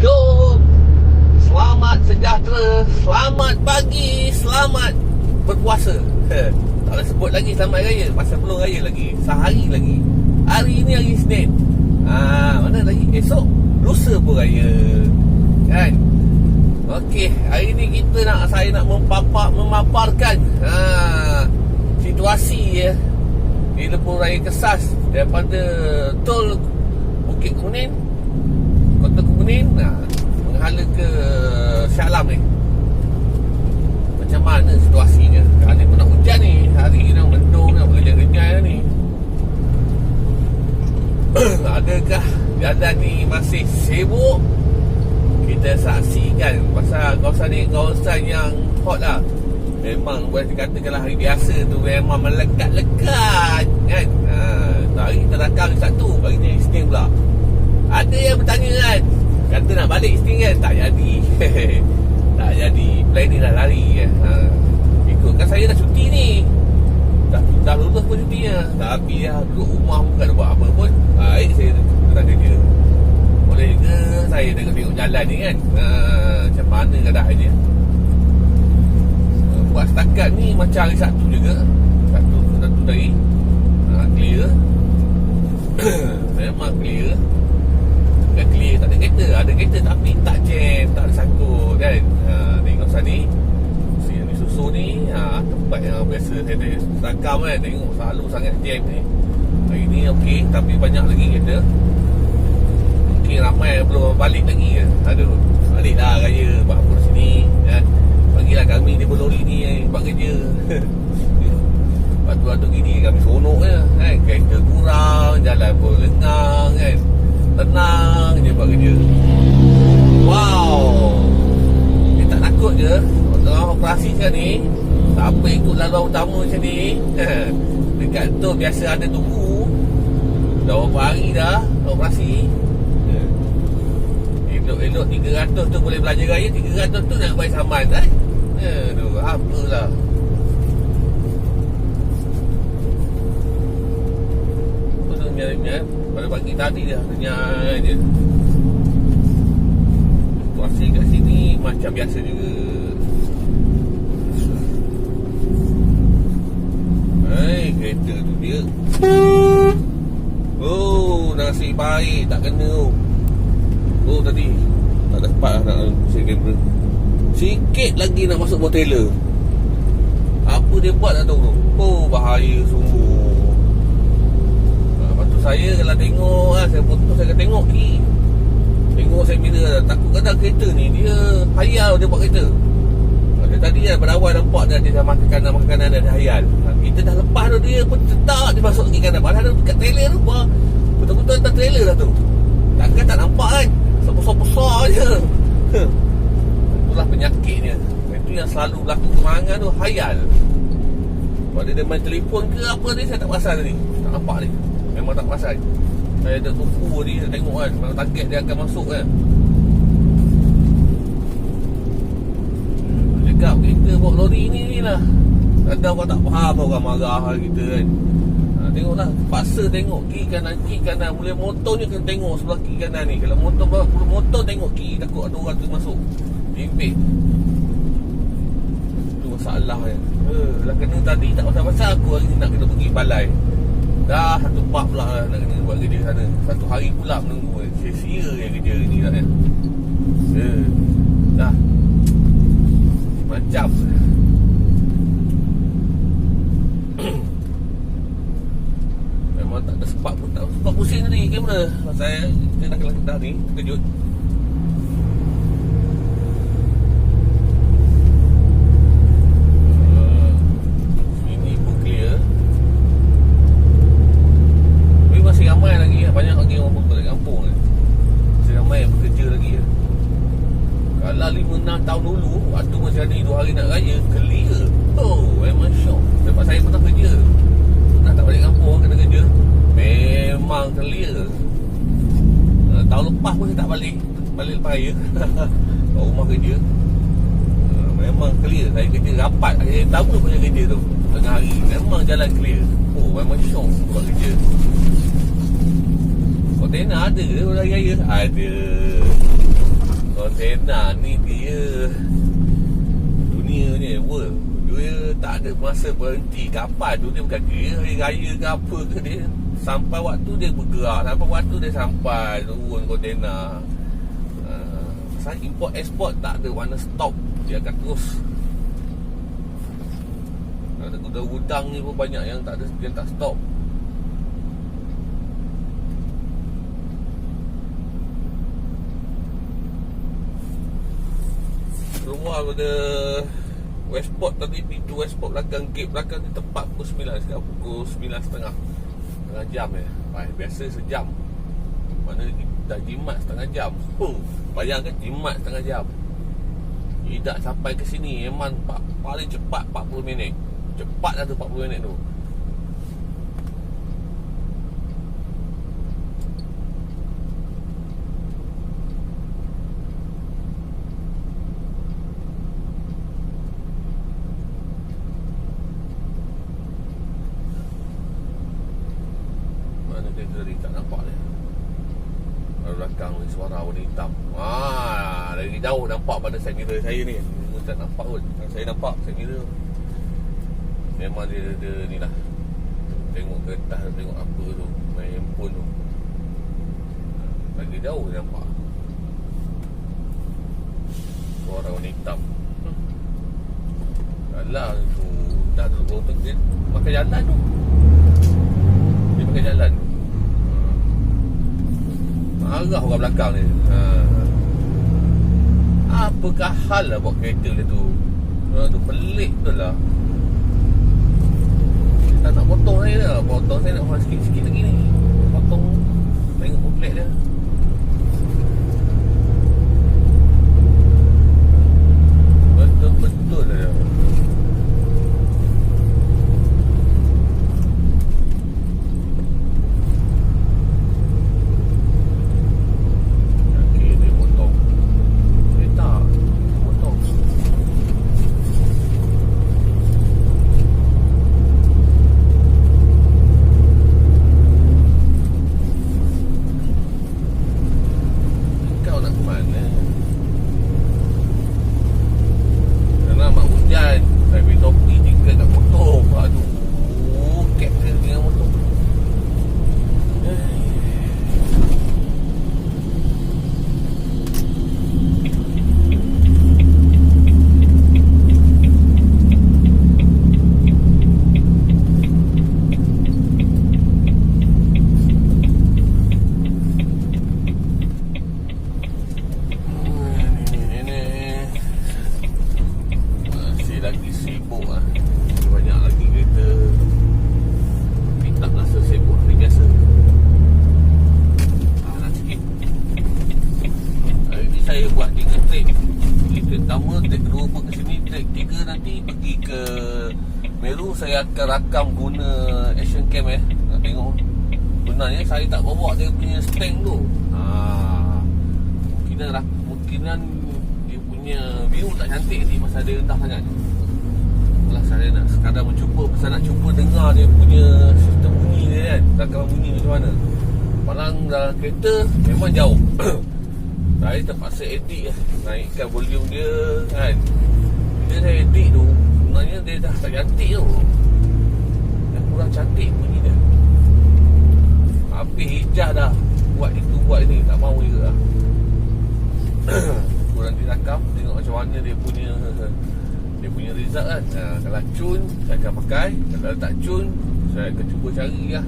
Assalamualaikum Selamat sejahtera. Selamat pagi. Selamat berpuasa. Tak boleh sebut lagi selamat raya. Pasal belum raya lagi. Sehari lagi. Hari ini hari Isnin. Ha, Mana lagi? Esok Lusa pun raya. Kan? Okey Hari ini kita nak Saya nak mempapar, memaparkan ha, Situasi ya. Di lebuh raya kesas Daripada Tol Bukit Kuning Kota Kemuning nah, Menghala ke Shah Alam ni Macam mana situasinya Hari pun nak hujan ni Hari ni nak mendung Nak bergejal-gejal ni Jalan ni masih sibuk? Kita saksikan Pasal kawasan ni Kawasan yang hot lah. Memang boleh dikatakan lah hari biasa tu Memang melekat-lekat Kan? Ha, Hari kita rakam satu Hari ni Isnin pula. Ada yang bertanya kan? Kata nak balik Isnin kan? Tak jadi. Tak jadi. Plan ni dah lari kan? Ha. Ikutkan saya dah cuti ni. Dah, dah lulus pun cutinya Tapi ya duduk rumah bukan buat apa pun. Baik saya tengah kerja Boleh ke saya tengok-tengok jalan ni kan? Ha, Macam mana keadaannya Buat setakat ni macam hari Sabtu juga. Sabtu satu dari ha, Clear. Memang clear. Bukan clear tak ada kereta. Ada kereta tapi tak jam Tak ada sangkut kan? Ha, Tengok sana ni. Susu ni ha, Tempat yang biasa saya ada rakam kan? Tengok selalu sangat jam ni. Hari ni okey Tapi banyak lagi kereta Mungkin ramai yang belum balik lagi kan. Aduh Balik lah raya apa di sini kan Bagilah kami di lori ni eh, Buat kerja. Batu-batu gini kami seronok je kan. Kereta kurang Jalan pun lengang kan. Tenang je buat kerja. Wow. Dia tak takut je. Tengah operasi sekarang ni Siapa ikut laluan utama macam ni? Dekat tu biasa ada tunggu. Dah berapa hari dah Operasi Elok-elok 300 tu boleh belanja raya 300 tu nak bayar saman kan Aduh apalah. Apa tu nyari-nyari Pada pagi tadi dah Renyai je Situasi kat sini Macam biasa juga. Hei kereta tu dia. Oh nasib baik Tak kena tu Oh tadi. Tak dapat lah nak pusing kamera Sikit lagi nak masuk trailer. Apa dia buat tak tahu Oh bahaya sungguh Lepas tu saya kalau tengok lah Saya foto saya akan tengok kiri Tengok saya bila Takut kadang kereta ni Dia hayal dia buat kereta. Dia tadi kan berawal nampak dia Dia dah makan kanan Makan kanan dia hayal. Kita dah lepas tu Dia pun tetap Dia masuk lagi kanan. Padahal dia dekat trailer tu Betul-betul atas trailer lah tu. Takkan tak nampak kan Sebesar-besar je. Itulah penyakitnya. Itu yang selalu berlaku kemangan tu Hayal. Pada dia main telefon ke apa ni Saya tak perasan tadi Tak nampak ni. Memang tak perasan. Saya ada tunggu tadi Saya tengok kan. Memang target dia akan masuk kan. Cakap kereta bawa lori ni ni lah. Kadang orang tak faham Orang marah kita kan Tengoklah Paksa tengok Kiri kanan Kiri kanan. Mulai motor ni kena tengok Sebelah kiri kanan ni. Kalau motor Kalau motor tengok kiri. Takut ada orang tu masuk. Impit Itu masalah kan eh, Dah kena tadi Tak pasal-pasal Aku hari ni nak kena pergi balai. Dah satu part pula lah Nak kena buat kerja sana. Satu hari pula menunggu Sia-sia yang kerja ni tak kan eh, Dah. Macam Memang tak ada sebab pun Tak sebab pusing tadi kamera Saya Kita dah kelas dah ni Terkejut Uh, Ini pun clear Tapi masih ramai lagi Banyak lagi orang bekerja kat kampung ni Masih ramai yang bekerja lagi ya. Kalau 5-6 tahun dulu Waktu masih ada 2 hari nak raya Clear. Oh memang syok. Sebab saya pernah kerja. Nak tak balik kampung kena kerja Memang clear. Uh, Tahun lepas pun saya tak balik Balik lepas raya. Kat rumah kerja. Uh, Memang clear. Saya kerja rapat. Saya tahu punya kerja tu. Tengah hari. Memang jalan clear. Oh memang syok Buat kerja. Kontainer ada ke Raya Raya? Ada. Kontena ni dia Dunia ni world. Dia tak ada masa berhenti. Kapal tu dia bukan kira Hari raya ke apa ke dia Sampai waktu dia bergerak Sampai waktu dia sampai Turun kontena uh, Pasal import export tak ada mana stop Dia akan terus. Ada gudang-gudang ni pun banyak yang tak ada Yang tak stop. Keluar pada Westport tadi pintu Westport belakang gate belakang ni tepat pukul 9 sekarang pukul 9 setengah jam Baik, biasa sejam. Mana dah jimat setengah jam. Huh, bayangkan jimat setengah jam. Tidak sampai ke sini memang paling cepat 40 minit. Cepat lah tu 40 minit tu tadi tak nampak dia Dari belakang ni suara warna hitam Haa Dari jauh nampak pada side mirror saya ni. Tak nampak pun Saya nampak side mirror Memang dia, dia ni lah. Tengok kertas Tengok apa tu Main handphone tu. Lagi jauh dia nampak. Suara warna hitam. Alah tu Dah tu Dia makan jalan tu. Dia makan jalan. Tu Marah orang belakang ni. Ha. Apakah hal lah buat kereta dia tu? Ha, tu pelik tu lah. Tak nak potong saya dah Potong saya nak buat sikit-sikit lagi ni Potong Tengok komplek dia Betul-betul lah dia saya akan rakam guna action cam eh nak tengok sebenarnya saya tak bawa dia punya stand tu. Ha mungkinan mungkinan dia punya view tak cantik ni masa dia rendah sangat. Alah saya nak sekadar mencuba Saya nak cuba dengar dia punya Sistem bunyi dia kan Rakaman bunyi macam mana. Malang dalam kereta Memang jauh. Saya terpaksa edit lah Naikkan volume dia kan. Bila saya edit tu Sebenarnya dia dah tak cantik tu. Yang kurang cantik bunyi dia Habis hijah dah. Buat itu buat ini. Tak mahu juga lah. Kurang dirakam Tengok macam mana dia punya Dia punya result kan. Ha, Kalau cun Saya akan pakai. Kalau tak cun Saya akan cuba cari lah.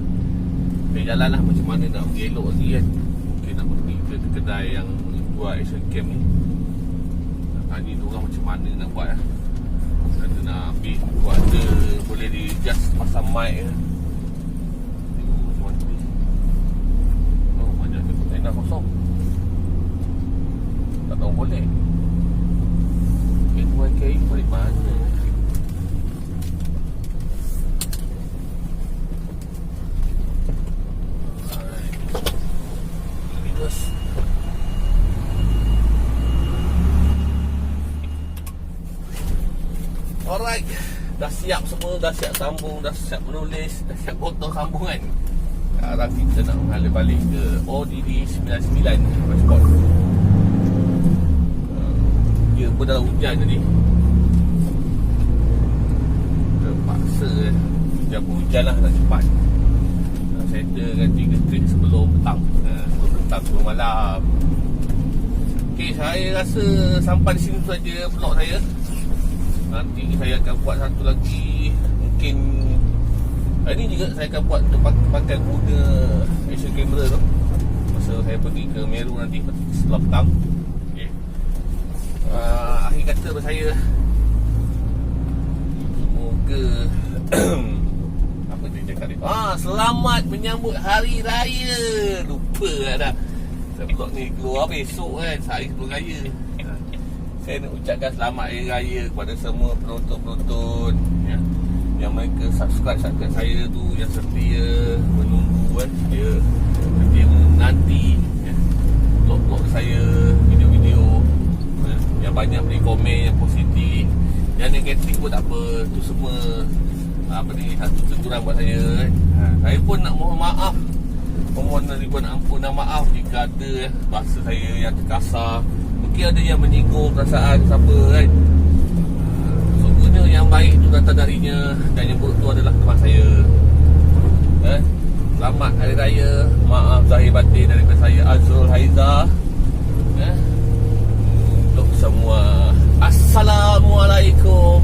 Dia jalan lah macam mana nak pergi elok lagi kan. Mungkin nak pergi ke kedai yang Buat action cam ni. Tanya tu orang macam mana nak buat lah. Kata nak ambil Buat ada Boleh di just pasang mic ke Tengok macam mana ni Oh Container kosong. Tak tahu boleh. NYKI balik mana? Alright. Dah siap semua Dah siap sambung Dah siap menulis Dah siap potong sambungan Sekarang kita nak mengalir balik ke ODD 99 Transport pun dalam hujan tadi. Terpaksa eh. Hujan pun hujan lah nak cepat. Nak settlekan tiga trip sebelum petang. Uh, Sebelum petang sebelum malam. Okay saya rasa sampai di sini saja vlog saya. Nanti saya akan buat satu lagi Mungkin Hari ni juga saya akan buat pak- pakai guna action camera tu. Masa saya pergi ke Meru nanti setelah petang. Okay. uh, Akhir kata pada saya Semoga Apa dia cakap ni? Ah, Selamat menyambut Hari Raya. Lupa lah dah. Saya vlog ni keluar besok kan Sehari sebelum Raya. Ah, Saya nak ucapkan selamat Hari Raya Kepada semua penonton-penonton ya yang mereka subscribe subscribe saya tu yang setia menunggu kan dia setia menanti ya. vlog-vlog saya video-video ya. yang banyak beri komen yang positif yang negatif pun tak apa tu semua apa ni satu teguran buat saya kan. ha, saya pun nak mohon maaf mohon ribuan ampun dan maaf jika ada ya, bahasa saya yang terkasar mungkin ada yang menyinggung perasaan siapa kan yang baik juga darinya. Dan yang buruk tu adalah teman saya. Eh selamat hari raya. Maaf zahir batin daripada saya Azrul Haizah eh untuk semua. Assalamualaikum.